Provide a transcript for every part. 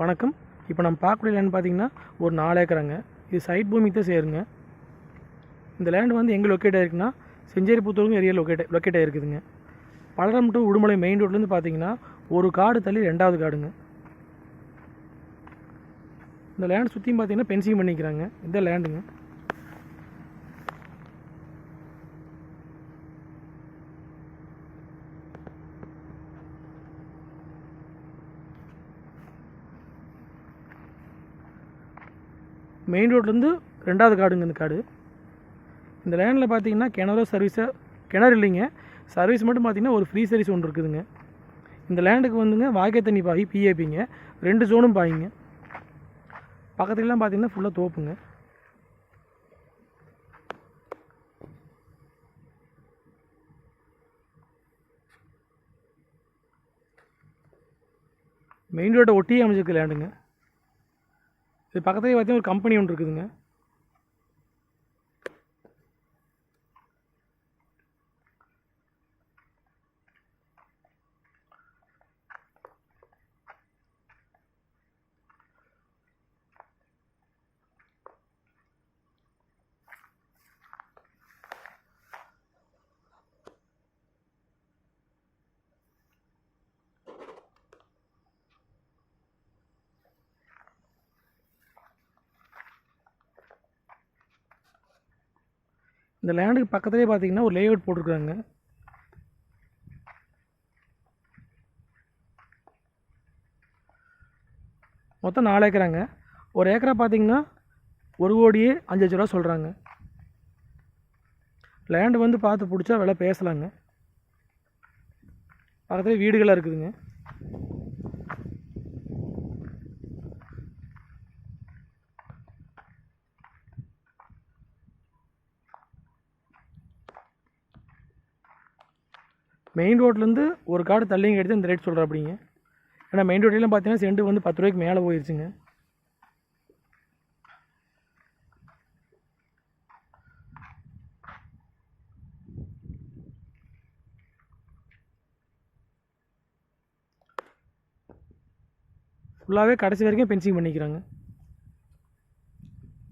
வணக்கம். இப்போ நம்ம பார்க்கக்கூடிய லேண்ட் பார்த்தீங்கன்னா ஒரு நாலு ஏக்கராங்க. இது சைட் பூமிக்கு தான் சேருங்க. இந்த லேண்ட் வந்து எங்கே லொக்கேட் ஆயிருக்குன்னா செஞ்சேரிப்புத்தூருங்க ஏரியா லொக்கேட் லொக்கேட் ஆகிருக்குதுங்க பலரம் டு உடுமலை மெயின் ரோட்லேருந்து பார்த்தீங்கன்னா ஒரு காடு தள்ளி ரெண்டாவது காடுங்க. இந்த லேண்ட் சுற்றியும் பார்த்தீங்கன்னா பென்சிங் பண்ணிக்கிறாங்க. இந்த லேண்டுங்க மெயின் ரோட்லேருந்து ரெண்டாவது காடுங்க இந்த காடு. இந்த லேண்டில் பார்த்தீங்கன்னா கிணறு சர்வீஸை கிணறு இல்லைங்க. சர்வீஸ் மட்டும் பார்த்தீங்கன்னா ஒரு ஃப்ரீ சர்வீஸ் ஒன்று இருக்குதுங்க. இந்த லேண்டுக்கு வந்துங்க வாய்க்கை தண்ணி பாய் பிஏபிங்க ரெண்டு ஜோனும் பாயிங்க. பக்கத்துலலாம் பார்த்தீங்கன்னா ஃபுல்லாக தோப்புங்க. மெயின் ரோட்டை ஒட்டியே அமைஞ்சிருக்கு லேண்டுங்க இது பக்கத்துலேயே பார்த்தீங்கன்னா ஒரு கம்பெனி ஒன்று இருக்குதுங்க. இந்த லேண்டுக்கு பக்கத்துலேயே பார்த்தீங்கன்னா ஒரு லேஅவுட் போட்டிருக்காங்க. மொத்தம் நாலு ஏக்கராங்க. ஒரு ஏக்கரா பார்த்தீங்கன்னா ஒரு கோடியே அஞ்சு லட்ச ரூபா சொல்கிறாங்க லேண்டு வந்து பார்த்து பிடிச்சா விலை பேசலாங்க. பக்கத்துலேயே வீடுகளாக இருக்குதுங்க. மெயின் ரோட்லேருந்து ஒரு காடு தள்ளிங்க எடுத்து இந்த ரேட் சொல்கிற அப்படிங்க. ஏன்னா மெயின் ரோட்லாம் பார்த்தீங்கன்னா செண்டு வந்து பத்து ரூபாய்க்கு மேலே போயிடுச்சுங்க ஃபுல்லாகவே கடைசி வரைக்கும் பென்சிங் பண்ணிக்கிறாங்க.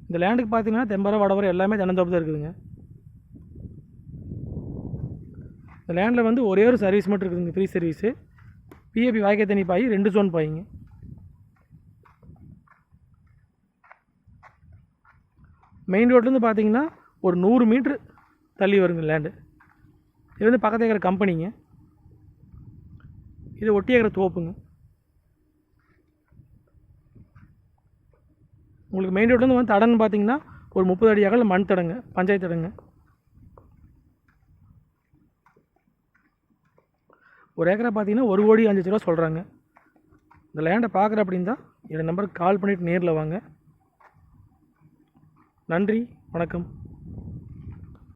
இந்த லேண்டுக்கு பார்த்தீங்கன்னா தெம்பரம் வடவரம் எல்லாமே தென்னந்தோப்பு தான் இருக்குதுங்க. இந்த லேண்டில் வந்து ஒரே ஒரு சர்வீஸ் மட்டும் இருக்குதுங்க ஃப்ரீ சர்வீஸு பிஏபி வாய்க்கை தண்ணி பாய் ரெண்டு ஜோன் பாயிங்க. மெயின் ரோட்லேருந்து பார்த்தீங்கன்னா ஒரு நூறு மீட்ரு தள்ளி வருங்க லேண்டு இது வந்து பக்கத்தில் இருக்கிற கம்பெனிங்க இது ஒட்டி இருக்கிற தோப்புங்க. உங்களுக்கு மெயின் ரோட்லேருந்து வந்து தடன்னு பார்த்தீங்கன்னா ஒரு முப்பது அடி அகல மண் தடங்க பஞ்சாயத்து தடங்க. ஒரு ஏக்கரை பார்த்தீங்கன்னா ஒரு கோடி அஞ்சு ரூபா சொல்கிறாங்க இந்த லேண்டை பார்க்குற அப்படின்னு தான் என்னோடய நம்பருக்கு கால் பண்ணிவிட்டு நேரில் வாங்க. நன்றி வணக்கம்.